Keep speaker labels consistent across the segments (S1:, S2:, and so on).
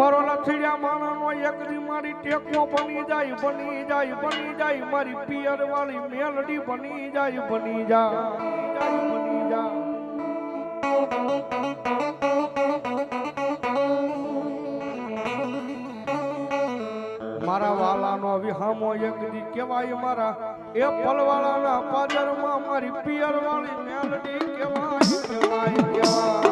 S1: મારો લથડિયા માણાનો એકરી મારી ટેકો બની જાય બની જાય બની જાય. મારી પિયર વાળી મેલડી બની જાય બની જાય બની જાય મારા વાલાનો વિહામો એકદી કહેવાય મારા. એ પલવાળાના પાદરમાં મારી પિયર વાળી મેલડી કેવાય કેવાય કેવાય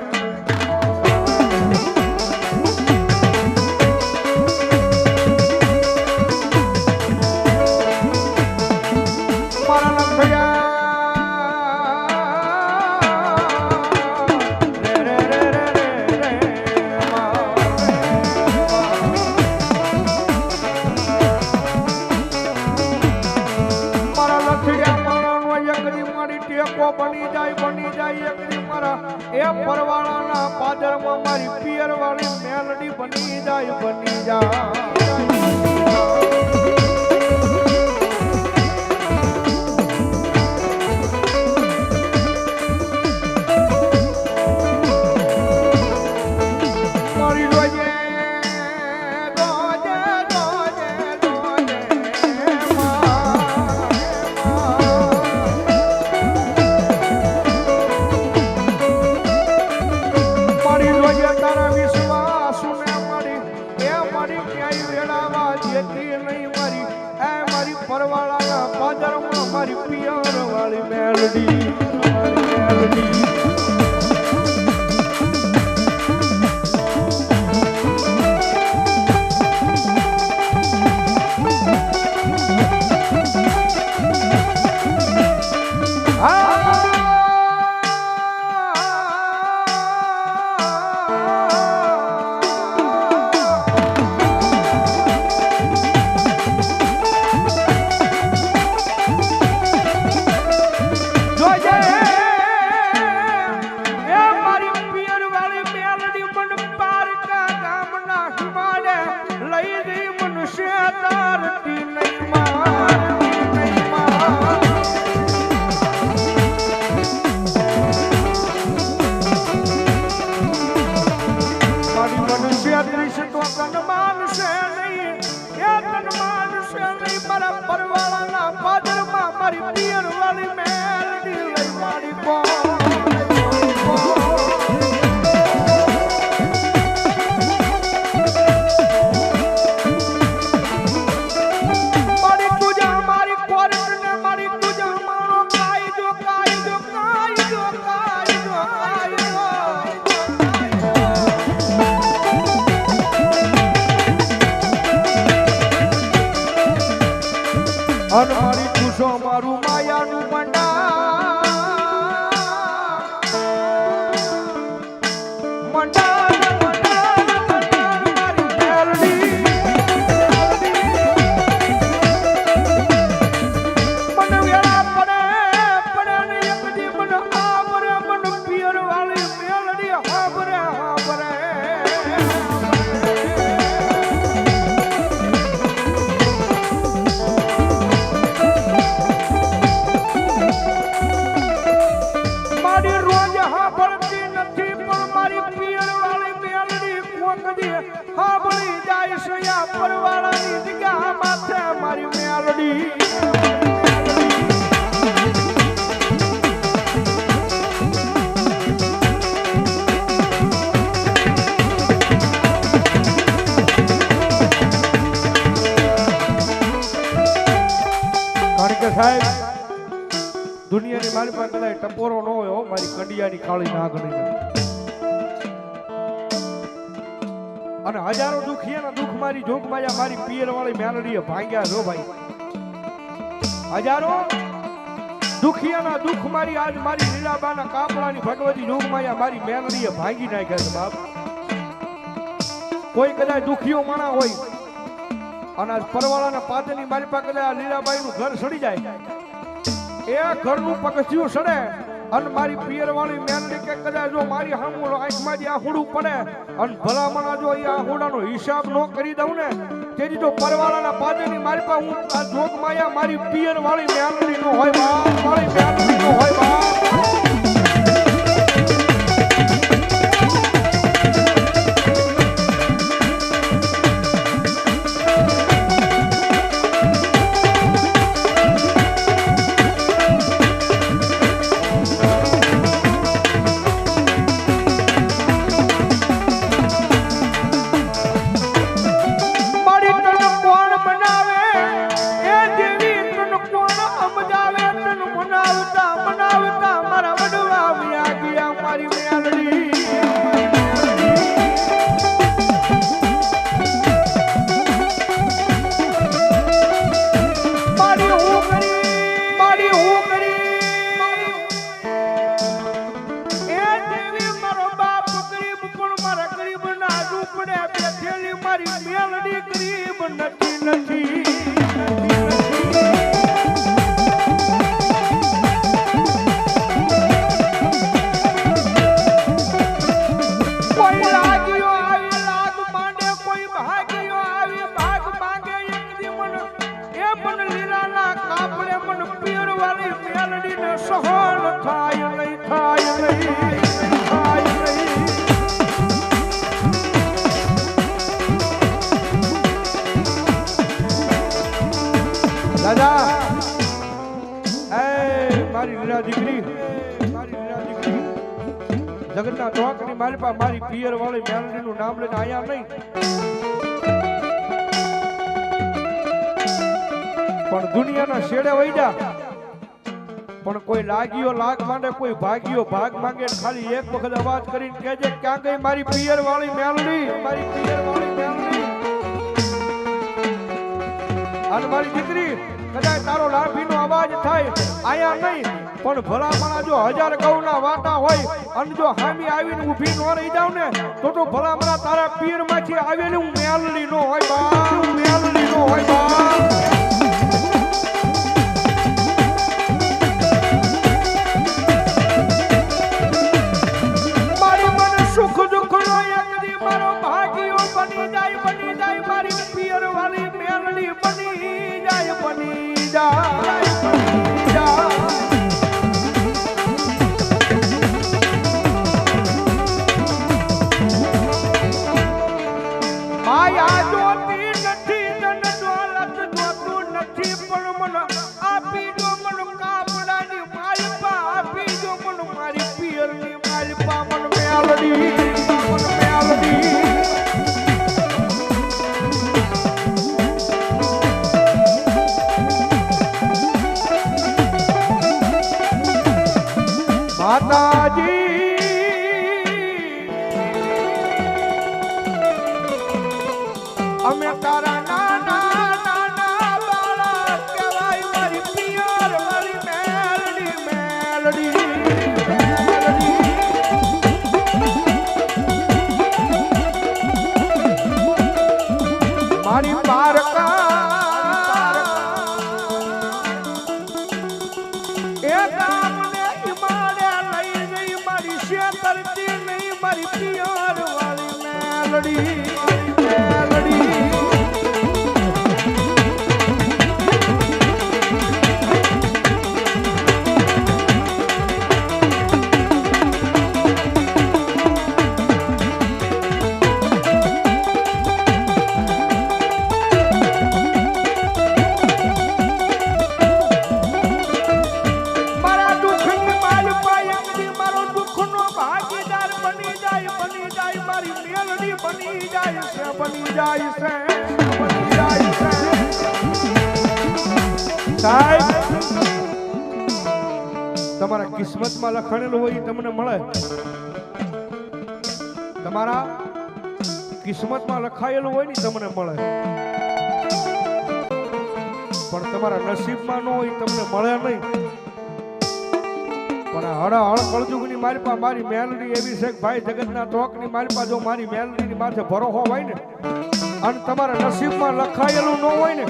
S1: Thank you. એ પરવાળાના પાદરમાં મારી પિયર વાળી મેલડી બની જાય બની જાય. அடி Honorable સાહેબ દુનિયાની મારી પાસે કદાચ ટપોરો ન હોય મારી કડિયાની કાળી નાગણી અને હજારો દુખિયાના દુઃખ મારી જોગ માયા મારી પિયર વાળી મેલડીએ ભાંગ્યા છો ભાઈ. હજારો દુખિયાના દુઃખ મારી આજ મારી લીલાબાના કાપડાની ભગવતી જોગ માયા મારી મેલડીએ ભાંગી નાખ્યા છે બાપ. કોઈ કદાચ દુખિયો માણા હોય અને આજ પરવાળાના પાદરની મારી પાસે કદાચ આ લીલાબાઈનું ઘર સડી જાય. એ ઘરનું પગથિયું સડે અને મારી પિયર વાળી મેલડી કે કદાચ જો મારી હામું જે આહુડું પડે, અને ભલામણા જો એ આહુડાનો હિસાબ ન કરી દઉં ને, તેથી જો પરવાળાના પાદરની મારી પાસે હું આ જોગ માયા મારી પિયર વાળી મેલડી નો હોય, બાપ મારી મેલડી નો હોય, બાપ. જગતના ચોકની મારી પાસે મારી પિયર વાળી મેલડીનું નામ લઈને આયા નહીં. પણ દુનિયાના શેડે વૈડા. પણ કોઈ લાગ્યો, લાગ માંડે કોઈ ભાગ્યો, ભાગ માંગે ખાલી એક વખત અવાજ કરીને કહેજે ક્યાં ગઈ મારી પિયર વાળી મેલડી? મારી પિયર વાળી મેલડી. અને મારી દીકરી કદાચ તારો લાભીનો અવાજ થાય. આયા નહીં, પણ ભલામણા જો હજાર ગૌના વાટા હોય, અને જો હામી આવીને ઊભી ન રહી જાવ ને, તો તો ભલામણા તારા પીરમાંથી આવેલી હું મેલડી નો હોય બા, મેલડી નો હોય બા. મેલડી સાહેબ તમારા કિસ્મતમાં લખાણેલું હોય એ તમને મળે. તમારા કિસ્મતમાં લખાયેલું હોય ને તમને મળે. પણ તમારા નસીબમાં ન હોય તમને મળે નહીં. પણ હળ હળ કળજુગની મારી પા, મારી મેલડી એવી છે ભાઈ જગતના ચોકની મારી પા જો મારી મેલડીની માથે ભરોહો હોય ને અને તમારા નસીબમાં લખાયેલું ન હોય ને,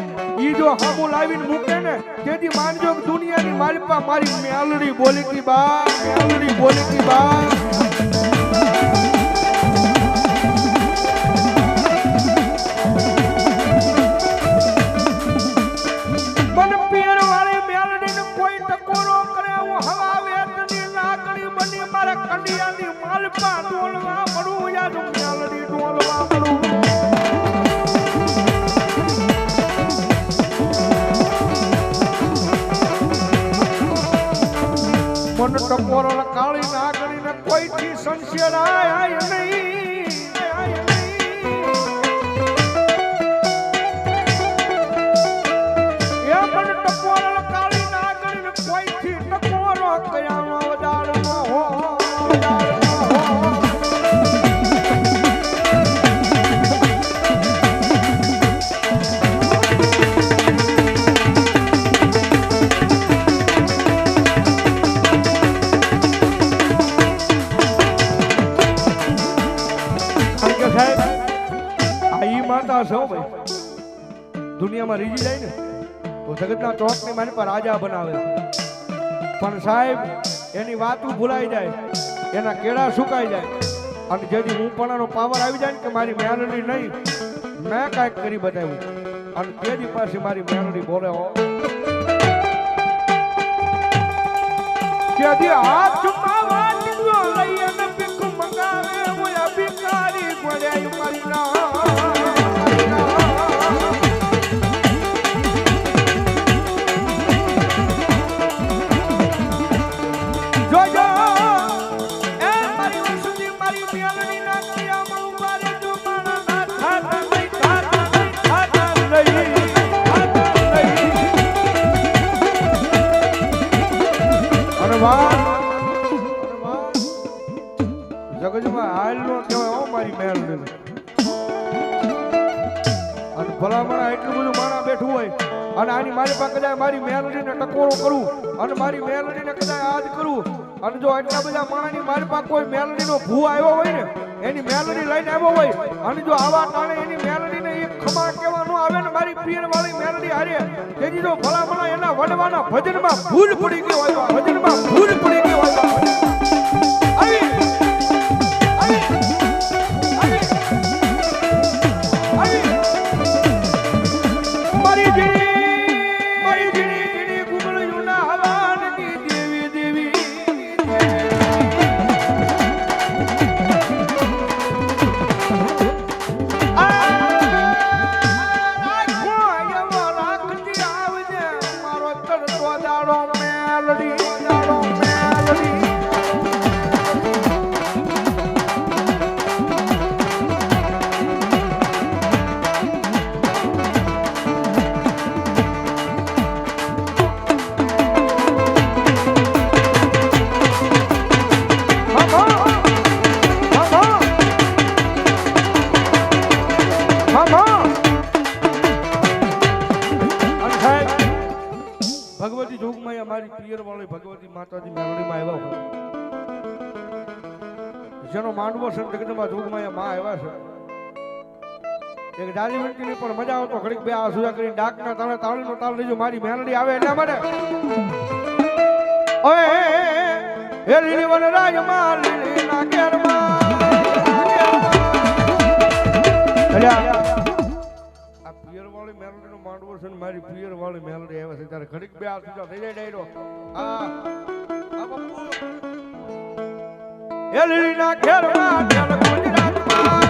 S1: ઈ જો હામું લાવીને મૂકે ને, તેથી માનજો દુનિયાની મારી પાસે મારી મેલડી બોલી કી બા, મેલડી બોલી કી બા. કાળી નાગણીને કોઈથી સંશેરાય ભાઈ રીજી જાય ને, તો જગતના ચોકની મારી પર રાજા બનાવે. પણ સાહેબ, એની વાતું ભૂલાઈ જાય, એના કેળા સુકાઈ જાય. અને જેથી હું પણાનો પાવર આવી જાય ને કે મારી મેલડી નહીં, મેં કાંઈક કરી બતાવ્યું. અને તેની પાસે મારી મેલડી બોલે ત્યાંથી હાથ છુપાવા લઈ અને ભીખ મંગાવે, હું અભિકારી પડ્યા મારી ના. અને આની મારી પાસે કદાચ મારી મેલોડીને ટકોરો કરું અને મારી મેલોડીને કદાચ આજ કરું. અને જો એટલા બધા માણાની મારી પાસે કોઈ મેલોડીનો ભૂ આવ્યો હોય ને, એની મેલોડી લઈને આવ્યો હોય, અને જો આવા ટાણે એની મેલોડીને એક ખમા કહેવાનું આવે ને મારી પિયર વાળી મેલોડી હારે, તેથી જો ભલામણા એના વડવાના ભજનમાં ભૂલ પડી ગયો હોય ભજનમાં ભૂલ પડી ગયો હોય માંડવો છે જગદંબા જોગમાં માં આવ્યા છે. એક ડાલી વંટીની પણ મજા આવતો. ઘડીક બે આ સુજા કરીને ડાકના તાળે તાળીનો તાળ લેજો મારી મેલડી આવે એટલા માટે. ઓય, હે લીલી વન રાજમાં લીલી ના અલ્યા, આ પિયર વાળી મેલડી નો માંડવો છે મારી પિયર વાળી મેલડી આવે છે. ત્યારે ઘડીક બે આ સુજા થઈ જાય ડાયરો. આ આ એલડીના ખેરમાં ખેલ ગુજરાતમાં